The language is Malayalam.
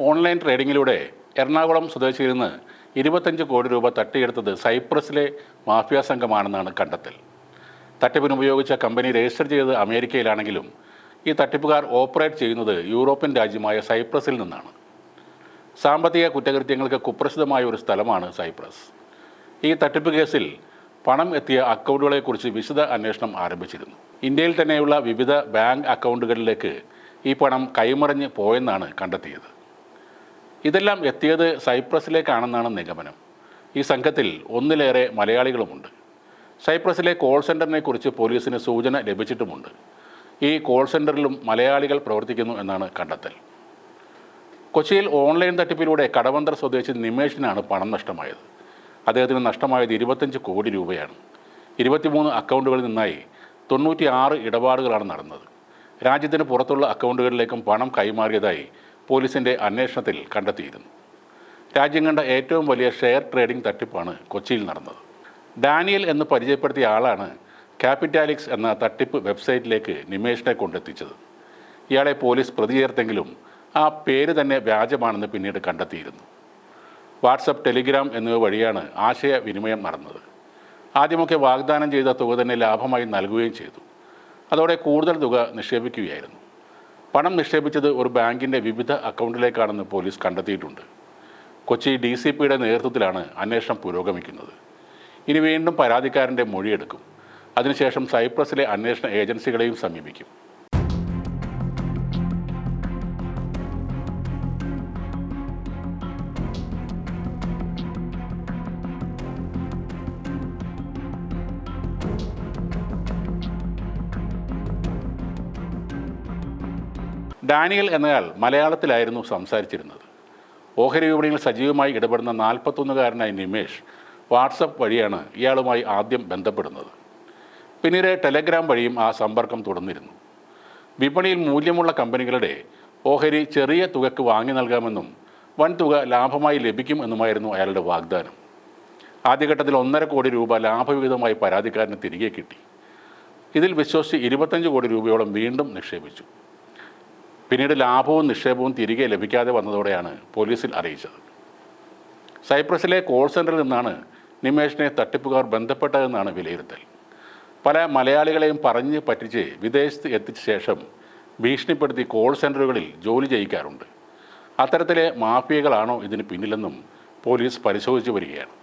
ഓൺലൈൻ ട്രേഡിങ്ങിലൂടെ എറണാകുളം സ്വദേശിയിൽ നിന്ന് ഇരുപത്തഞ്ച് കോടി രൂപ തട്ടിയെടുത്തത് സൈപ്രസിലെ മാഫിയ സംഘമാണെന്നാണ് കണ്ടെത്തൽ. തട്ടിപ്പിന് ഉപയോഗിച്ച കമ്പനി രജിസ്റ്റർ ചെയ്തത് അമേരിക്കയിലാണെങ്കിലും ഈ തട്ടിപ്പുകാർ ഓപ്പറേറ്റ് ചെയ്യുന്നത് യൂറോപ്യൻ രാജ്യമായ സൈപ്രസിൽ നിന്നാണ്. സാമ്പത്തിക കുറ്റകൃത്യങ്ങൾക്ക് കുപ്രസിദ്ധമായ ഒരു സ്ഥലമാണ് സൈപ്രസ്. ഈ തട്ടിപ്പ് കേസിൽ പണം എത്തിയ അക്കൗണ്ടുകളെക്കുറിച്ച് വിശദ അന്വേഷണം ആരംഭിച്ചിരുന്നു. ഇന്ത്യയിൽ തന്നെയുള്ള വിവിധ ബാങ്ക് അക്കൗണ്ടുകളിലേക്ക് ഈ പണം കൈമറിഞ്ഞ് പോയെന്നാണ് കണ്ടെത്തിയത്. ഇതെല്ലാം എത്തിയത് സൈപ്രസിലേക്കാണെന്നാണ് നിഗമനം. ഈ സംഘത്തിൽ ഒന്നിലേറെ മലയാളികളുമുണ്ട്. സൈപ്രസിലെ കോൾ സെന്ററിനെ കുറിച്ച് പോലീസിന് സൂചന ലഭിച്ചിട്ടുമുണ്ട്. ഈ കോൾ സെന്ററിലും മലയാളികൾ പ്രവർത്തിക്കുന്നു എന്നാണ് കണ്ടെത്തൽ. കൊച്ചിയിൽ ഓൺലൈൻ തട്ടിപ്പിലൂടെ കടവന്തർ സ്വദേശി നിമേഷിനാണ് പണം നഷ്ടമായത്. അദ്ദേഹത്തിന് നഷ്ടമായത് ഇരുപത്തഞ്ച് കോടി രൂപയാണ്. ഇരുപത്തിമൂന്ന് അക്കൗണ്ടുകളിൽ നിന്നായി തൊണ്ണൂറ്റി ആറ് ഇടപാടുകളാണ് നടന്നത്. രാജ്യത്തിന് പുറത്തുള്ള അക്കൗണ്ടുകളിലേക്കും പണം കൈമാറിയതായി പോലീസിന്റെ അന്വേഷണത്തിൽ കണ്ടെത്തിയിരുന്നു. രാജ്യം കണ്ട ഏറ്റവും വലിയ ഷെയർ ട്രേഡിംഗ് തട്ടിപ്പാണ് കൊച്ചിയിൽ നടന്നത്. ഡാനിയൽ എന്ന് പരിചയപ്പെടുത്തിയ ആളാണ് ക്യാപിറ്റാലിക്സ് എന്ന തട്ടിപ്പ് വെബ്സൈറ്റിലേക്ക് നിമേഷിനെ കൊണ്ടെത്തിച്ചത്. ഇയാളെ പോലീസ് പ്രതി ചേർത്തെങ്കിലും ആ പേര് തന്നെ വ്യാജമാണെന്ന് പിന്നീട് കണ്ടെത്തിയിരുന്നു. വാട്സപ്പ് ടെലിഗ്രാം എന്നിവ വഴിയാണ് ആശയവിനിമയം നടന്നത്. ആദ്യമൊക്കെ വാഗ്ദാനം ചെയ്ത തുക തന്നെ ലാഭമായി നൽകുകയും ചെയ്തു. അതോടെ കൂടുതൽ തുക നിക്ഷേപിക്കുകയായിരുന്നു. പണം നിക്ഷേപിച്ചത് ഒരു ബാങ്കിന്റെ വിവിധ അക്കൗണ്ടിലേക്കാണെന്ന് പോലീസ് കണ്ടെത്തിയിട്ടുണ്ട്. കൊച്ചി ഡി സി പിയുടെ നേതൃത്വത്തിലാണ് അന്വേഷണം പുരോഗമിക്കുന്നത്. ഇനി വീണ്ടും പരാതിക്കാരന്റെ മൊഴിയെടുക്കും. അതിനുശേഷം സൈപ്രസിലെ അന്വേഷണ ഏജൻസികളെയും സമീപിക്കും. ഡാനിയൽ എന്നയാൾ മലയാളത്തിലായിരുന്നു സംസാരിച്ചിരുന്നത്. ഓഹരി വിപണിയിൽ സജീവമായി ഇടപെടുന്ന നാൽപ്പത്തൊന്നുകാരനായ നിമേഷ് വാട്സപ്പ് വഴിയാണ് ഇയാളുമായി ആദ്യം ബന്ധപ്പെടുന്നത്. പിന്നീട് ടെലഗ്രാം വഴിയും ആ സമ്പർക്കം തുടർന്നിരുന്നു. വിപണിയിൽ മൂല്യമുള്ള കമ്പനികളുടെ ഓഹരി ചെറിയ തുകയ്ക്ക് വാങ്ങി നൽകാമെന്നും വൻ തുക ലാഭമായി ലഭിക്കും എന്നുമായിരുന്നു അയാളുടെ വാഗ്ദാനം. ആദ്യഘട്ടത്തിൽ ഒന്നര കോടി രൂപ ലാഭവിഹിതമായി പരാതിക്കാരന് തിരികെ കിട്ടി. ഇതിൽ വിശ്വസിച്ച് ഇരുപത്തഞ്ച് കോടി രൂപയോളം വീണ്ടും നിക്ഷേപിച്ചു. പിന്നീട് ലാഭവും നിക്ഷേപവും തിരികെ ലഭിക്കാതെ വന്നതോടെയാണ് പോലീസിൽ അറിയിച്ചത്. സൈപ്രസിലെ കോൾ സെന്ററിൽ നിന്നാണ് നിമേഷിനെ തട്ടിപ്പുകാർ ബന്ധപ്പെട്ടതെന്നാണ് വിലയിരുത്തൽ. പല മലയാളികളെയും പറഞ്ഞ് പറ്റിച്ച് വിദേശത്ത് എത്തിച്ച ശേഷം ഭീഷണിപ്പെടുത്തി കോൾ സെന്ററുകളിൽ ജോലി ചെയ്യിക്കാറുണ്ട്. അത്തരത്തിലെ മാഫിയകളാണോ ഇതിന് പിന്നിലെന്നും പോലീസ് പരിശോധിച്ചു വരികയാണ്.